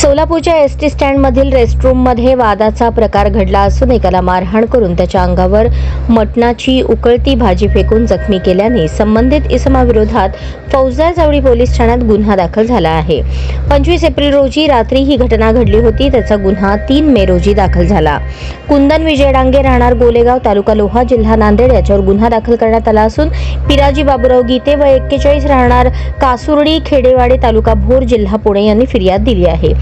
सोलापूरच्या S T स्टँडमधील रेस्टरूममध्ये वादाचा प्रकार घडला असून एकाला मारहाण करून त्याच्या अंगावर मटणाची उकळती भाजी फेकून जखमी केल्याने संबंधित इसमाविरोधात फौजदार जावळी पोलीस ठाण्यात गुन्हा दाखल झाला आहे. पंचवीस एप्रिल रोजी रात्री ही घटना घडली होती. त्याचा गुन्हा तीन मे रोजी दाखल झाला. कुंदन विजय डांगे राहणार गोलेगाव तालुका लोहा जिल्हा नांदेड याच्यावर गुन्हा दाखल करण्यात आला असून पिराजी बाबुराव गीते व एक्केचाळीस राहणार कासुर्डी खेडेवाडे तालुका भोर जिल्हा पुणे यांनी फिर्याद दिली आहे.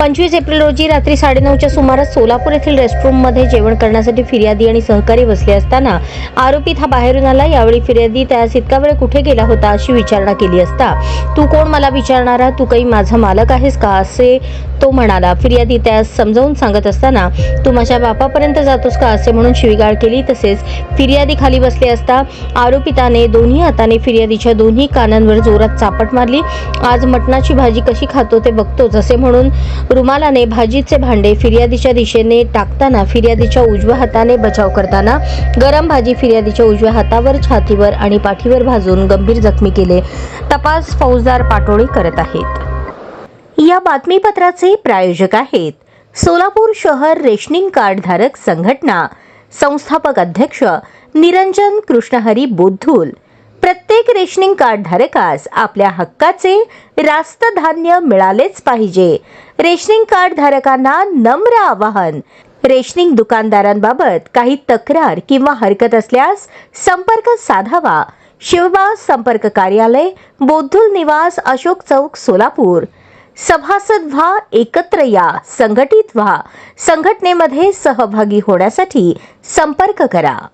पंचवीस एप्रिल रोजी रात्री साडेनऊच्या सुमारास सोलापूर येथील रेस्टरूममध्ये जेवण करण्यासाठी फिर्यादी आणि सहकारी बसले असताना आरोपीत हा बाहेरून आला. यावेळी फिर्यादी त्यास इतका वेळ कुठे गेला होता अशी विचारणा केली असता. तू कोण मला विचारणारा? तू काही माझा मालक आहेस का? असे तो म्हणाला. फिर्यादी त्यास समजावून सांगत असताना तू माझ्या बापापर्यंत जातोस का? असे म्हणून शिवीगाळ केली. तसेच फिर्यादी खाली बसले असता आरोपिताने दोन्ही हाताने फिर्यादीच्या दोन्ही कानांवर जोरात चापट मारली. आज मटणाची भाजी कशी खातो ते बघतोच असे म्हणून रुमालाने भाजीचे भांडे फिर्यादीच्या दिशेने टाकताना फिर्यादीच्या उजव्या हाताने बचाव करताना गरम भाजी फिर्यादीच्या उजव्या हातावर छातीवर आणि पाठीवर भाजून गंभीर जखमी केले. तपास फौजदार पाटोळे करत आहेत. या बातमीपत्राचे प्रायोजक आहेत सोलापूर शहर रेशनिंग कार्ड धारक संघटना संस्थापक अध्यक्ष निरंजन कृष्णहरी बोद्धूल. प्रत्येक रेशनिंग कार्ड धारकास आपल्या हक्काचे रास्त धान्य मिळालेच पाहिजे. रेशनिंग कार्ड धारकांना नम्र आवाहन. रेशनिंग दुकानदारांबाबत काही तक्रार किंवा हरकत असल्यास संपर्क साधावा. शिवबास संपर्क कार्यालय बोद्धुल निवास अशोक चौक सोलापूर. सभासद व्हा एकत्र या संघटित व्हा. संघटनेमध्ये सहभागी होण्यासाठी संपर्क करा.